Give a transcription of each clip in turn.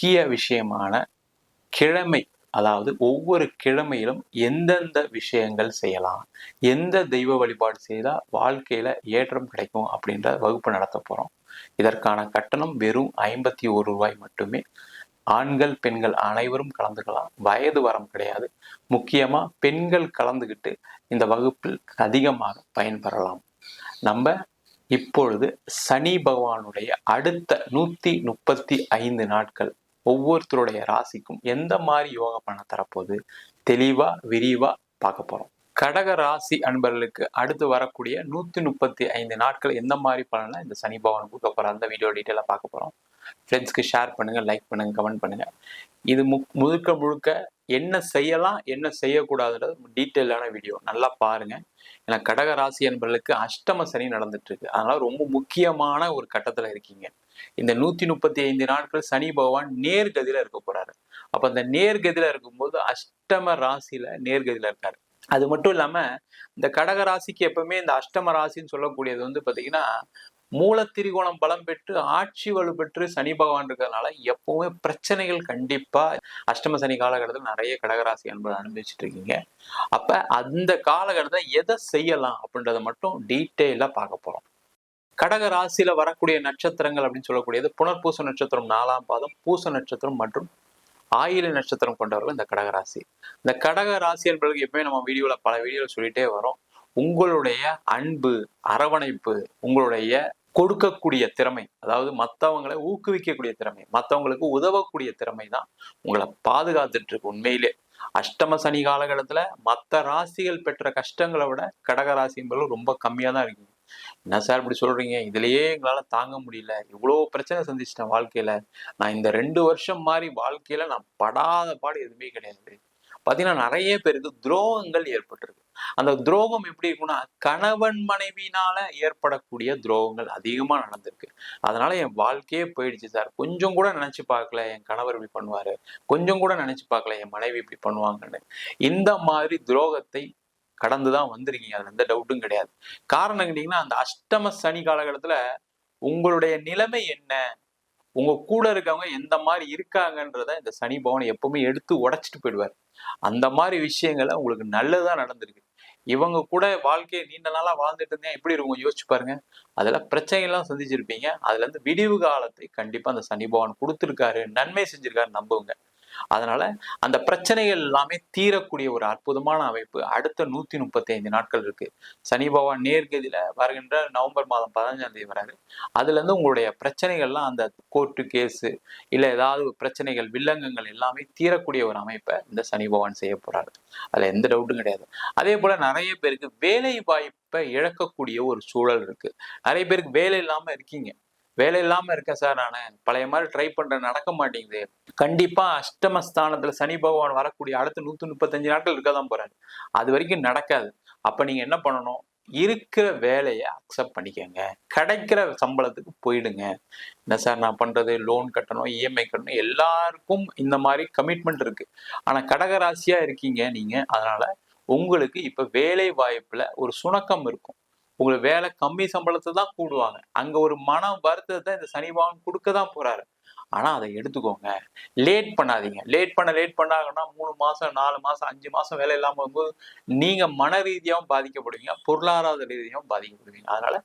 முக்கிய விஷயமான கிழமை அதாவது ஒவ்வொரு கிழமையிலும் எந்தெந்த விஷயங்கள் செய்யலாம் எந்த தெய்வ வழிபாடு செய்தால் வாழ்க்கையில ஏற்றம் கிடைக்கும் அப்படின்ற வகுப்பு நடத்த போறோம். இதற்கான கட்டணம் வெறும் ஐம்பத்தி ஒரு ரூபாய் மட்டுமே. ஆண்கள் பெண்கள் அனைவரும் கலந்துக்கலாம். வயது வரம் கிடையாது. முக்கியமா பெண்கள் கலந்துக்கிட்டு இந்த வகுப்பில் அதிகமாக பயன்பெறலாம். நம்ம இப்பொழுது சனி பகவானுடைய அடுத்த நூத்தி முப்பத்தி ஐந்து நாட்கள் ஒவ்வொருத்தருடைய ராசிக்கும் எந்த மாதிரி யோக பண்ண தரப்போகுது? தெளிவா விரிவா பார்க்க போறோம். கடக ராசி அன்பர்களுக்கு அடுத்து வரக்கூடிய நூத்தி முப்பத்தி ஐந்து நாட்கள் எந்த மாதிரி பலனை இந்த சனி பவன் கொடுக்க போற அந்த வீடியோ டீட்டெயிலாக பார்க்க போறோம். ஃப்ரெண்ட்ஸ்க்கு ஷேர் பண்ணுங்க லைக் பண்ணுங்க கமெண்ட் பண்ணுங்க. இது மு முழுக்க முழுக்க என்ன செய்யலாம் என்ன செய்யக்கூடாதுன்றது டீட்டெயிலான வீடியோ நல்லா பாருங்க. ஏன்னா கடக ராசி என்பர்களுக்கு அஷ்டம சனி நடந்துட்டு இருக்கு. அதனால ரொம்ப முக்கியமான ஒரு கட்டத்துல இருக்கீங்க. இந்த நூத்தி முப்பத்தி ஐந்து நாட்கள் சனி பகவான் நேர்கதியில இருக்க போறாரு. அப்ப அந்த நேர்கதியில இருக்கும்போது அஷ்டம ராசியில நேர்கதியில இருக்காரு. அது மட்டும் இல்லாம இந்த கடக ராசிக்கு எப்பவுமே இந்த அஷ்டம ராசின்னு சொல்லக்கூடியது வந்து பாத்தீங்கன்னா மூலத்திரிகோணம் பலம் பெற்று ஆட்சி வலு பெற்று சனி பகவான் இருக்கிறதுனால எப்பவுமே பிரச்சனைகள் கண்டிப்பா அஷ்டம சனி காலகட்டத்தில் நிறைய கடகராசி என்பதை அனுபவிச்சுட்டு இருக்கீங்க. அப்ப அந்த காலகட்டத்தை எதை செய்யலாம் அப்படின்றத மட்டும் டீட்டெயிலாக பார்க்க போறோம். கடக ராசியில வரக்கூடிய நட்சத்திரங்கள் அப்படின்னு சொல்லக்கூடியது புனர்பூச நட்சத்திரம் நாலாம் பாதம் பூச நட்சத்திரம் மற்றும் ஆயில நட்சத்திரம் கொண்டவர்கள் இந்த கடக ராசி. இந்த கடக ராசி என்பதற்கு எப்பவுமே நம்ம வீடியோல பல வீடியோல சொல்லிட்டே வரோம். உங்களுடைய அன்பு அரவணைப்பு உங்களுடைய கொடுக்கக்கூடிய திறமை அதாவது மற்றவங்களை ஊக்குவிக்கக்கூடிய திறமை மற்றவங்களுக்கு உதவக்கூடிய திறமை தான் உங்களை பாதுகாத்துட்டு இருக்கு உண்மையிலே. அஷ்டம சனி காலகட்டத்தில் மற்ற ராசிகள் பெற்ற கஷ்டங்களை விட கடக ராசி என்பது ரொம்ப கம்மியாக தான் இருக்கு என்ன சார் இப்படி சொல்றீங்க? இதுலயே எங்களால தாங்க முடியல. இவ்வளோ பிரச்சனை சந்திச்சிட்டேன் வாழ்க்கையில. நான் இந்த ரெண்டு வருஷம் மாதிரி வாழ்க்கையில நான் படாத பாடு எதுவுமே கிடையாது பாத்தீங்கன்னா நிறைய பேருக்கு துரோகங்கள் ஏற்பட்டிருக்கு. அந்த துரோகம் எப்படி இருக்குன்னா கணவன் மனைவினால ஏற்படக்கூடிய துரோகங்கள் அதிகமா நடந்திருக்கு. அதனால என் வாழ்க்கையே போயிடுச்சு சார். கொஞ்சம் கூட நினைச்சு பார்க்கல என் கணவர் இப்படி பண்ணுவாரு. கொஞ்சம் கூட நினைச்சு பார்க்கல என் மனைவி இப்படி பண்ணுவாங்கன்னு. இந்த மாதிரி துரோகத்தை கடந்துதான் வந்திருக்கீங்க. அதுல எந்த டவுட்டும் கிடையாது. காரணம் கேட்டீங்கன்னா அந்த அஷ்டம சனி காலகட்டத்துல உங்களுடைய நிலைமை என்ன? உங்க கூட இருக்கவங்க எந்த மாதிரி இருக்காங்கன்றத இந்த சனி பவன் எப்பவுமே எடுத்து உடைச்சிட்டு போயிடுவார். அந்த மாதிரி விஷயங்களை உங்களுக்கு நல்லதா நடந்திருக்கு. இவங்க கூட வாழ்க்கையை நீண்ட நாளா வாழ்ந்துட்டு இருந்தேன். எப்படி இருக்கும்? யோசிச்சு பாருங்க. அதுல பிரச்சனைகள்லாம் சந்திச்சிருப்பீங்க. அதுல இருந்து விடிவு காலத்தை கண்டிப்பா அந்த சனி பவன் கொடுத்துருக்காரு. நன்மை செஞ்சிருக்காரு நம்புவங்க அதனால அந்த பிரச்சனைகள் எல்லாமே தீரக்கூடிய ஒரு அற்புதமான அமைப்பு அடுத்த நூத்தி முப்பத்தி ஐந்து நாட்கள் இருக்கு. சனி பகவான் நேர்கதியில வருகின்ற நவம்பர் மாதம் பதினஞ்சாம் தேதி வராரு. அதுல இருந்து உங்களுடைய பிரச்சனைகள்லாம் அந்த கோர்ட்டு கேஸு இல்ல ஏதாவது பிரச்சனைகள் வில்லங்கங்கள் எல்லாமே தீரக்கூடிய ஒரு அமைப்பை இந்த சனி பகவான் செய்ய போறாரு. அதுல எந்த டவுட்டும் கிடையாது. அதே போல நிறைய பேருக்கு வேலை வாய்ப்பை இழக்கக்கூடிய ஒரு சூழல் இருக்கு. நிறைய பேருக்கு வேலை இல்லாம இருக்கீங்க. வேலை இல்லாமல் இருக்கேன் சார் நான். பழைய மாதிரி ட்ரை பண்ணுறேன் நடக்க மாட்டேங்குது. கண்டிப்பாக அஷ்டமஸ்தானத்தில் சனி பகவான் வரக்கூடிய அடுத்த நூற்றி முப்பத்தஞ்சு நாட்கள் இருக்க தான் போறாரு. அது வரைக்கும் நடக்காது. அப்போ நீங்கள் என்ன பண்ணணும்? இருக்கிற வேலையை அக்செப்ட் பண்ணிக்கோங்க. கிடைக்கிற சம்பளத்துக்கு போயிடுங்க. என்ன சார் நான் பண்ணுறது லோன் கட்டணும் இஎம்ஐ கட்டணும். எல்லாருக்கும் இந்த மாதிரி கமிட்மெண்ட் இருக்குது ஆனால் கடகராசியாக இருக்கீங்க நீங்கள் அதனால் உங்களுக்கு இப்போ வேலை வாய்ப்பில் ஒரு சுணக்கம் இருக்கும். உங்களுக்கு வேலை கம்மி சம்பளத்தை தான் கூடுவாங்க. அங்க ஒரு மன வருத்தத்தை இந்த சனி பகவான் கொடுக்க தான் போறாரு. ஆனா அதை எடுத்துக்கோங்க. லேட் பண்ணாதீங்க. லேட் பண்ண லேட் பண்ணாங்கன்னா மூணு மாசம் நாலு மாசம் அஞ்சு மாசம் வேலை இல்லாம போகும்போது நீங்க மன ரீதியாகவும் பாதிக்கப்படுவீங்க. பொருளாதார ரீதியாகவும் பாதிக்கப்படுவீங்க. அதனால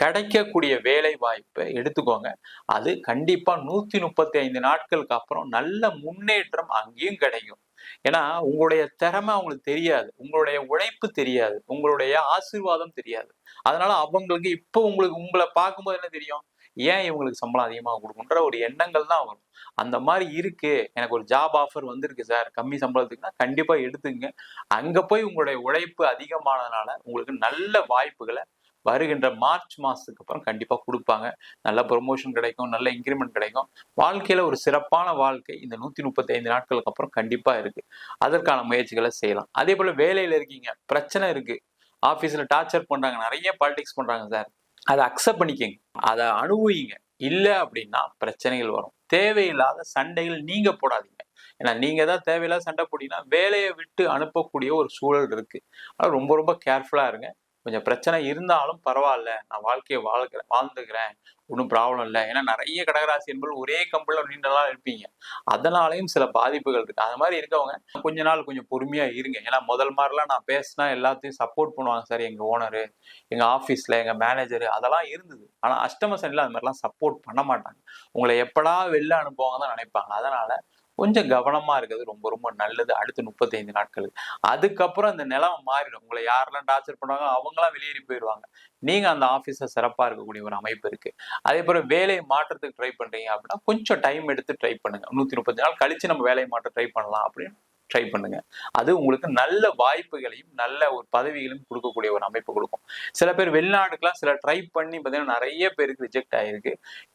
கிடைக்கக்கூடிய வேலை வாய்ப்பை எடுத்துக்கோங்க. அது கண்டிப்பா நூத்தி முப்பத்தி ஐந்து நாட்களுக்கு அப்புறம் நல்ல முன்னேற்றம் அங்கேயும் கிடைக்கும். ஏன்னா உங்களுடைய திறமை அவங்களுக்கு தெரியாது. உங்களுடைய உழைப்பு தெரியாது. உங்களுடைய ஆசீர்வாதம் தெரியாது. அதனால அவங்களுக்கு இப்போ உங்களுக்கு உங்களை பார்க்கும்போது என்ன தெரியும்? ஏன் இவங்களுக்கு சம்பளம் அதிகமாக கொடுக்குன்ற ஒரு எண்ணங்கள் தான் வரும். அந்த மாதிரி இருக்கு. எனக்கு ஒரு ஜாப் ஆஃபர் வந்திருக்கு சார் கம்மி சம்பளத்துக்குன்னா கண்டிப்பா எடுத்துங்க அங்க போய் உங்களுடைய உழைப்பு அதிகமானதுனால உங்களுக்கு நல்ல வாய்ப்புகளை வருகின்ற மார்ச் மாசத்துக்கு அப்புறம் கண்டிப்பா கொடுப்பாங்க. நல்ல ப்ரொமோஷன் கிடைக்கும் நல்ல இன்க்ரிமெண்ட் கிடைக்கும். வாழ்க்கையில ஒரு சிறப்பான வாழ்க்கை இந்த நூத்தி முப்பத்தி ஐந்து நாட்களுக்கு அப்புறம் கண்டிப்பா இருக்கு. அதற்கான முயற்சிகளை செய்யலாம். அதே போல வேலையில இருக்கீங்க பிரச்சனை இருக்கு. ஆஃபீஸில் டார்ச்சர் பண்றாங்க நிறைய பாலிடிக்ஸ் பண்றாங்க சார் அதை அக்செப்ட் பண்ணிக்கங்க. அதை அனுபவிங்க இல்லை அப்படின்னா பிரச்சனைகள் வரும். தேவையில்லாத சண்டைகள் நீங்க போடாதீங்க. ஏன்னா நீங்க தான் தேவையில்லாத சண்டை போட்டிங்கன்னா வேலையை விட்டு அனுப்பக்கூடிய ஒரு சூழல் இருக்கு. ஆனால் ரொம்ப ரொம்ப கேர்ஃபுல்லா இருங்க. கொஞ்சம் பிரச்சனை இருந்தாலும் பரவாயில்ல. நான் வாழ்க்கையை வாழ்க்கிறேன் வாழ்ந்துக்கிறேன். ஒன்றும் ப்ராப்ளம் இல்லை. ஏன்னா நிறைய கடகராசி என்பது ஒரே கம்பெனியில் நீண்ட நாள் இருப்பீங்க. அதனாலையும் சில பாதிப்புகள் இருக்கு. அது மாதிரி இருக்கவங்க கொஞ்ச நாள் கொஞ்சம் பொறுமையா இருங்க. ஏன்னா முதல் மாதிரிலாம் நான் பேசினா எல்லாத்தையும் சப்போர்ட் பண்ணுவாங்க. சார் எங்க ஓனரு எங்க ஆஃபீஸ்ல எங்க மேனேஜரு அதெல்லாம் இருந்தது. ஆனால் அஷ்டம அந்த அது மாதிரிலாம் சப்போர்ட் பண்ண மாட்டாங்க. உங்களை எப்படா வெளில அனுப்புவாங்க தான் நினைப்பாங்க. அதனால கொஞ்சம் கவனமாக இருக்கிறது ரொம்ப ரொம்ப நல்லது. அடுத்த முப்பத்தைந்து நாட்களுக்கு. அதுக்கப்புறம் அந்த நிலம் மாறிடும். உங்களை யாரெல்லாம் டார்ச்சர் பண்ணுவாங்க அவங்களாம் வெளியேறி போயிடுவாங்க. நீங்கள் அந்த ஆஃபீஸில் சிறப்பாக இருக்கக்கூடிய ஒரு அமைப்பு இருக்குது அதே போல் வேலையை மாற்றத்துக்கு ட்ரை பண்ணுறீங்க அப்படின்னா கொஞ்சம் டைம் எடுத்து ட்ரை பண்ணுங்கள் நூற்றி முப்பத்தி நாள் கழித்து நம்ம வேலையை மாற்ற ட்ரை பண்ணலாம் அப்படின்னு ட்ரை பண்ணுங்க. அது உங்களுக்கு நல்ல வாய்ப்புகளையும் நல்ல ஒரு பதவிகளையும் கொடுக்கக்கூடிய ஒரு அமைப்பு கொடுக்கும். சில பேர் வெளிநாடுக்கெல்லாம் சில ட்ரை பண்ணி பார்த்தீங்கன்னா நிறைய பேருக்கு ரிஜெக்ட் ஆயிருக்கு.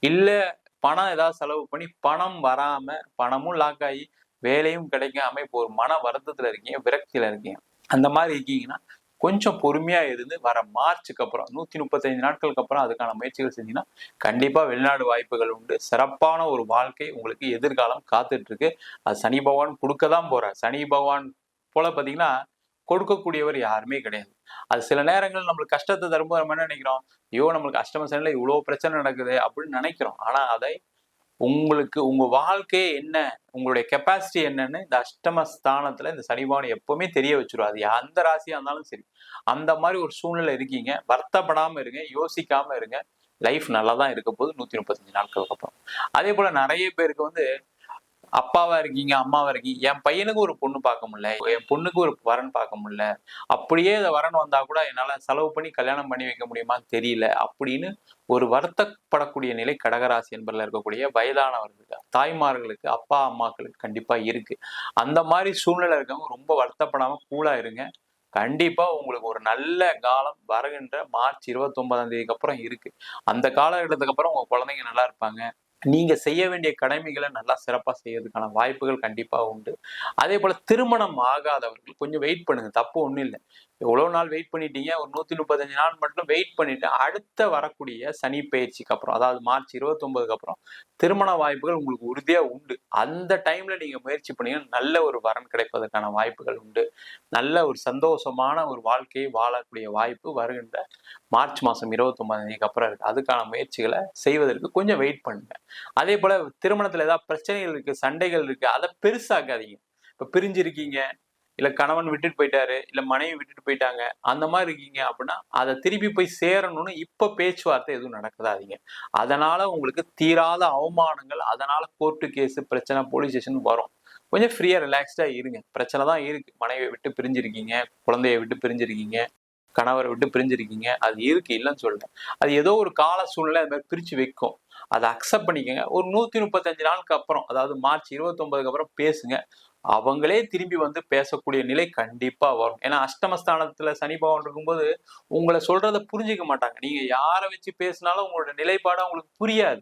இல்லை பணம் ஏதாவது செலவு பண்ணி பணம் வராம பணமும் லாக் ஆகி வேலையும் கிடைக்காம இப்போ ஒரு மன வருத்தத்துல இருக்கீங்க விரக்தியில இருக்கீங்க. அந்த மாதிரி இருக்கீங்கன்னா கொஞ்சம் பொறுமையா இருந்து வர மார்ச்சுக்கு அப்புறம் நூத்தி முப்பத்தைந்து நாட்களுக்கு அப்புறம் அதுக்கான முயற்சிகள் செஞ்சீங்கன்னா கண்டிப்பா வெளிநாடு வாய்ப்புகள் உண்டு. சிறப்பான ஒரு வாழ்க்கை உங்களுக்கு எதிர்காலம் காத்துட்டு இருக்கு. அது சனி பகவான் கொடுக்க தான் போறார். சனி பகவான் போல பாத்தீங்கன்னா கொடுக்கக்கூடியவர் யாருமே கிடையாது. அது சில நேரங்கள் நம்மளுக்கு கஷ்டத்தை தரும்போது நம்ம என்ன நினைக்கிறோம்? ஐயோ நம்மளுக்கு அஷ்டம சனில இவ்வளவு பிரச்சனை நடக்குது அப்படின்னு நினைக்கிறோம். ஆனா அதை உங்களுக்கு உங்க வாழ்க்கையே என்ன? உங்களுடைய கெப்பாசிட்டி என்னன்னு இந்த அஷ்டம ஸ்தானத்துல இந்த சனிபானம் எப்பவுமே தெரிய வச்சிரும். அது எந்த ராசியா இருந்தாலும் சரி. அந்த மாதிரி ஒரு சூழ்நிலை இருக்கீங்க. வருத்தப்படாம இருங்க. யோசிக்காம இருங்க. லைஃப் நல்லா தான் இருக்க போது நூத்தி முப்பத்தஞ்சு நாட்களுக்கு அப்புறம். அதே போல நிறைய பேருக்கு வந்து அப்பாவா இருக்கீங்க அம்மாவா இருக்கீங்க என் பையனுக்கு ஒரு பொண்ணு பார்க்க முடியல என் பொண்ணுக்கு ஒரு வரன் பார்க்க முடியல அப்படியே இந்த வரன் வந்தா கூட என்னால செலவு பண்ணி கல்யாணம் பண்ணி வைக்க முடியுமான்னு தெரியல அப்படின்னு ஒரு வருத்தப்படக்கூடிய நிலை கடகராசி என்பதில் இருக்கக்கூடிய வயதானவர்களுக்கு தாய்மார்களுக்கு அப்பா அம்மாக்களுக்கு கண்டிப்பா இருக்கு. அந்த மாதிரி சூழ்நிலை இருக்கவங்க ரொம்ப வருத்தப்படாம கூலா இருங்க. கண்டிப்பா உங்களுக்கு ஒரு நல்ல காலம் வருகின்ற மார்ச் இருபத்தி ஒன்பதாம் தேதிக்கு அப்புறம் இருக்கு. அந்த காலகட்டத்துக்கு அப்புறம் உங்க குழந்தைங்க நல்லா இருப்பாங்க. நீங்க செய்ய வேண்டிய கடமைகளை நல்லா சிறப்பா செய்யறதுக்கான வாய்ப்புகள் கண்டிப்பா உண்டு. அதே போல திருமணம் ஆகாதவர்கள் கொஞ்சம் வெயிட் பண்ணுங்க தப்பு ஒண்ணும் இல்லை. எவ்வளோ நாள் வெயிட் பண்ணிட்டீங்க? ஒரு நூற்றி முப்பத்தஞ்சு நாள் மட்டும் வெயிட் பண்ணிட்டு அடுத்த வரக்கூடிய சனி பயிற்சிக்கு அப்புறம் அதாவது மார்ச் இருபத்தொம்பதுக்கு அப்புறம் திருமண வாய்ப்புகள் உங்களுக்கு உறுதியா உண்டு. அந்த டைம்ல நீங்க முயற்சி பண்ணீங்கன்னா நல்ல ஒரு வரன் கிடைப்பதற்கான வாய்ப்புகள் உண்டு. நல்ல ஒரு சந்தோஷமான ஒரு வாழ்க்கையை வாழக்கூடிய வாய்ப்பு வருகின்ற மார்ச் மாதம் இருபத்தி அப்புறம் இருக்குது அதுக்கான முயற்சிகளை செய்வதற்கு கொஞ்சம் வெயிட் பண்ணுங்க. அதே போல திருமணத்தில் ஏதாவது பிரச்சனைகள் இருக்கு சண்டைகள் இருக்கு அதை பெருசாக்காதீங்க. இப்போ பிரிஞ்சிருக்கீங்க இல்ல கணவன் விட்டுட்டு போயிட்டாரு இல்ல மனைவி விட்டுட்டு போயிட்டாங்க அந்த மாதிரி இருக்கீங்க அப்படின்னா அதை திருப்பி போய் சேரணும்னு இப்ப பேச்சுவார்த்தை எதுவும் நடக்கதாதீங்க. அதனால உங்களுக்கு தீராத அவமானங்கள் அதனால கோர்ட்டு கேஸ் பிரச்சனை போலீஸ் ஸ்டேஷன் வரும். கொஞ்சம் ஃப்ரீயா ரிலாக்ஸ்டா இருங்க. பிரச்சனை தான் இருக்கு. மனைவியை விட்டு பிரிஞ்சிருக்கீங்க குழந்தைய விட்டு பிரிஞ்சிருக்கீங்க கணவரை விட்டு பிரிஞ்சிருக்கீங்க அது இருக்கு இல்லைன்னு சொல்றேன். அது ஏதோ ஒரு கால சூழ்நிலை அது மாதிரி பிரிச்சு வைக்கும். அதை அக்செப்ட் பண்ணிக்கோங்க. ஒரு நூத்தி முப்பத்தஞ்சு நாளுக்கு அப்புறம் அதாவது மார்ச் இருபத்தி ஒன்பதுக்கு அப்புறம் பேசுங்க. அவங்களே திரும்பி வந்து பேசக்கூடிய நிலை கண்டிப்பா வரும். ஏன்னா அஷ்டமஸ்தானத்துல சனி பகவான் இருக்கும்போது உங்களை சொல்றத புரிஞ்சுக்க மாட்டாங்க. நீங்க யாரை வச்சு பேசினாலும் உங்களோட நிலைப்பாடு அவங்களுக்கு புரியாது.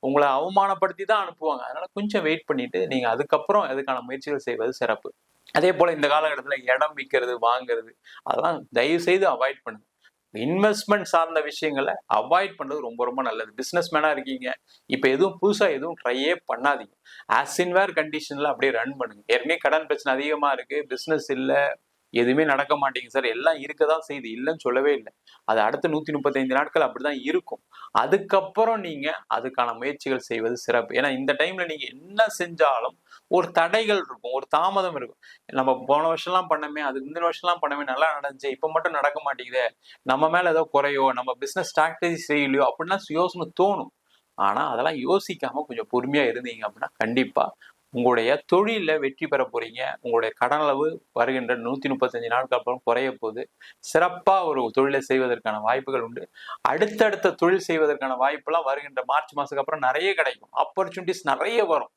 உங்களை அவமானப்படுத்தி தான் அனுப்புவாங்க. அதனால கொஞ்சம் வெயிட் பண்ணிட்டு நீங்க அதுக்கப்புறம் அதுக்கான முயற்சிகள் செய்வது சிறப்பு. அதே போல இந்த காலகட்டத்துல இடம் விற்கிறது வாங்குறது அதெல்லாம் தயவு செய்து அவாய்ட் பண்ணுங்க. இன்வெஸ்ட்மெண்ட் சார்ந்த விஷயங்களை அவாய்ட் பண்றது ரொம்ப ரொம்ப நல்லது. பிசினஸ் மேனா இருக்கீங்க. இப்ப எதுவும் புதுசா எதுவும் ட்ரையே பண்ணாதீங்க. ஆஸ் இன் வேர் கண்டிஷன்ல அப்படியே ரன் பண்ணுங்க. ஏற்கனவே கடன் பிரச்சனை அதிகமா இருக்கு. பிசினஸ் இல்ல. எதுவுமே நடக்க மாட்டேங்குது சார் எல்லாம் இருக்க தான் செய்யுது. இல்லைன்னு சொல்லவே இல்லை. அது அடுத்த நூத்தி முப்பத்தைந்து நாட்கள் அப்படிதான் இருக்கும். அதுக்கப்புறம் நீங்க அதுக்கான முயற்சிகள் செய்வது சிறப்பு. ஏன்னா இந்த டைம்ல நீங்க என்ன செஞ்சாலும் ஒரு தடைகள் இருக்கும் ஒரு தாமதம் இருக்கும். நம்ம போன வருஷம்லாம் பண்ணமே அது இந்த வருஷம்லாம் பண்ணமே நல்லா நடந்துச்சு இப்போ மட்டும் நடக்க மாட்டேங்குதே நம்ம மேல ஏதோ குறையோ நம்ம பிசினஸ் ஸ்ட்ராட்டஜி செய்யலையோ அப்படின்னா யோசனை தோணும். ஆனா அதெல்லாம் யோசிக்காம கொஞ்சம் பொறுமையா இருந்தீங்க அப்படின்னா கண்டிப்பா உங்களுடைய தொழில வெற்றி பெற போறீங்க. உங்களுடைய கடன் அளவு வருகின்ற நூத்தி முப்பத்தஞ்சு நாட்கள் அப்புறம் குறைய போது சிறப்பாக ஒரு தொழிலை செய்வதற்கான வாய்ப்புகள் உண்டு. அடுத்தடுத்த தொழில் செய்வதற்கான வாய்ப்பெல்லாம் வருகின்ற மார்ச் மாதத்துக்கு அப்புறம் நிறைய கிடைக்கும். ஆப்பர்ச்சுனிட்டிஸ் நிறைய வரும்.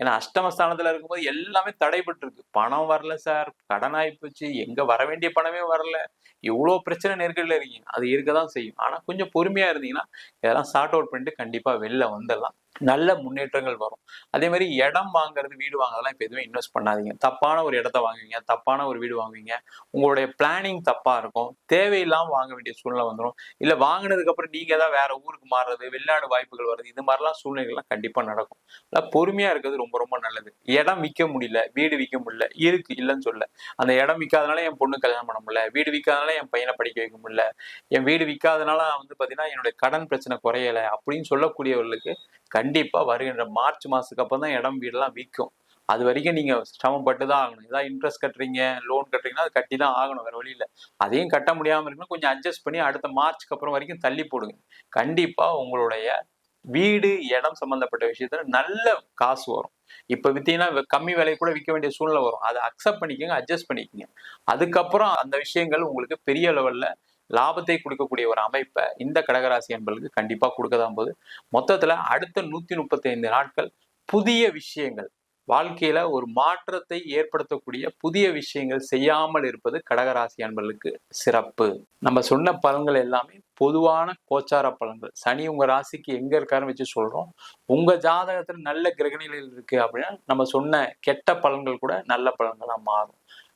ஏன்னா அஷ்டமஸ்தானத்துல இருக்கும்போது எல்லாமே தடைபட்டு இருக்கு பணம் வரல சார். கடன் ஆயிப்போச்சு. எங்க வர வேண்டிய பணமே வரல. இவ்வளோ பிரச்சனை நெருக்கடியில் இருக்கீங்க. அது இருக்க தான் செய்யும். ஆனால் கொஞ்சம் பொறுமையாக இருந்தீங்கன்னா இதெல்லாம் சார்ட் அவுட் பண்ணிட்டு கண்டிப்பாக வெளில வந்துடலாம். நல்ல முன்னேற்றங்கள் வரும். அதே மாதிரி இடம் வாங்குறது வீடு வாங்குறதெல்லாம் இப்போ எதுவுமே இன்வெஸ்ட் பண்ணாதீங்க. தப்பான ஒரு இடத்த வாங்குவீங்க தப்பான ஒரு வீடு வாங்குவீங்க. உங்களுடைய பிளானிங் தப்பா இருக்கும். தேவையில்லாம வாங்க வேண்டிய சூழ்நிலை வந்துடும் இல்லை வாங்கினதுக்கு அப்புறம் நீங்க ஏதாவது வேற ஊருக்கு மாறுறது வெளிநாடு வாய்ப்புகள் வருது இது மாதிரிலாம் சூழ்நிலைகள்லாம் கண்டிப்பா நடக்கும். பொறுமையா இருக்கிறது ரொம்ப ரொம்ப நல்லது. இடம் விற்க முடியல வீடு விற்க முடியல இருக்கு இல்லைன்னு சொல்ல அந்த இடம் விற்காதனால என் பொண்ணு கல்யாணம் பண்ண முடியல வீடு விற்காதனால என் பையனை படிக்க வைக்க முடியல என் வீடு விற்காதனால வந்து பாத்தீங்கன்னா என்னுடைய கடன் பிரச்சனை குறையலை அப்படின்னு சொல்லக்கூடியவர்களுக்கு கண்டிப்பாக வருகின்ற மார்ச் மாதத்துக்கு அப்புறம் தான் இடம் வீடெல்லாம் விற்கும் அது வரைக்கும் நீங்கள் சிரமப்பட்டு தான் ஆகணும். ஏதாவது இன்ட்ரெஸ்ட் கட்டுறீங்க லோன் கட்டுறீங்கன்னா அது கட்டி தான் ஆகணும் வேறு வழியில அதையும் கட்ட முடியாமல் இருக்குன்னா கொஞ்சம் அட்ஜஸ்ட் பண்ணி அடுத்த மார்ச்க்கு அப்புறம் வரைக்கும் தள்ளி போடுங்க. கண்டிப்பாக உங்களுடைய வீடு இடம் சம்மந்தப்பட்ட விஷயத்துல நல்ல காசு வரும். இப்போ வித்தீங்கன்னா கம்மி விலை கூட விற்க வேண்டிய சூழ்நிலை வரும். அதை அக்செப்ட் பண்ணிக்கோங்க அட்ஜஸ்ட் பண்ணிக்கோங்க. அதுக்கப்புறம் அந்த விஷயங்கள் உங்களுக்கு பெரிய லெவலில் லாபத்தை கொடுக்கக்கூடிய ஒரு அமைப்பை இந்த கடகராசி என்பர்களுக்கு கண்டிப்பாக கொடுக்க தான் போகுது. மொத்தத்துல அடுத்த நூற்றி முப்பத்தி ஐந்து நாட்கள் புதிய விஷயங்கள் வாழ்க்கையில ஒரு மாற்றத்தை ஏற்படுத்தக்கூடிய புதிய விஷயங்கள் செய்யாமல் இருப்பது கடகராசி அன்பர்களுக்கு சிறப்பு. நம்ம சொன்ன பலன்கள் எல்லாமே பொதுவான கோச்சார பலன்கள். சனி உங்க ராசிக்கு எங்க இருக்காருன்னு வச்சு சொல்றோம். உங்க ஜாதகத்துல நல்ல கிரகணிகள் இருக்கு அப்படின்னா நம்ம சொன்ன கெட்ட பலன்கள் கூட நல்ல பலன்களா மாறும்.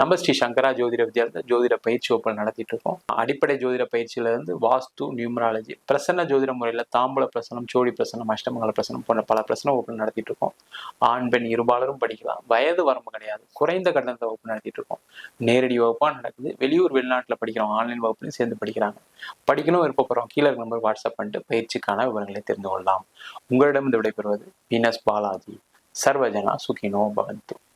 நம்ம ஸ்ரீ சங்கரா ஜோதிட வித்யாலயத்தில் ஜோதிட பயிற்சி வகுப்புகள் நடத்திட்டு இருக்கோம். அடிப்படை ஜோதிட பயிற்சியில இருந்து வாஸ்து நியூமராலஜி பிரசன்ன ஜோதிட முறையில் தாம்பூல பிரசனம் சோழி பிரசனம் அஷ்டமங்கல பிரசனம் போன்ற பல பிரசன வகுப்புகள் நடத்திட்டு இருக்கோம். ஆண் பெண் இருபாலரும் படிக்கலாம். வயது வரம்பு கிடையாது. குறைந்த கட்டணத்தை வகுப்பு நடத்திட்டு இருக்கோம். நேரடி வகுப்பாக நடக்குது. வெளியூர் வெளிநாட்டில் படிக்கிறோம் ஆன்லைன் வகுப்புலையும் சேர்ந்து படிக்கிறாங்க. படிக்கணும் விருப்பப்படுறோம் கீழே நம்பர் வாட்ஸ்அப் பண்ணிட்டு பயிற்சிக்கான விவரங்களை தெரிந்து கொள்ளலாம். உங்களிடம் இந்த விடைபெறுவது வீனஸ் பாலாஜி. சர்வஜனா சுகினோ பவந்து.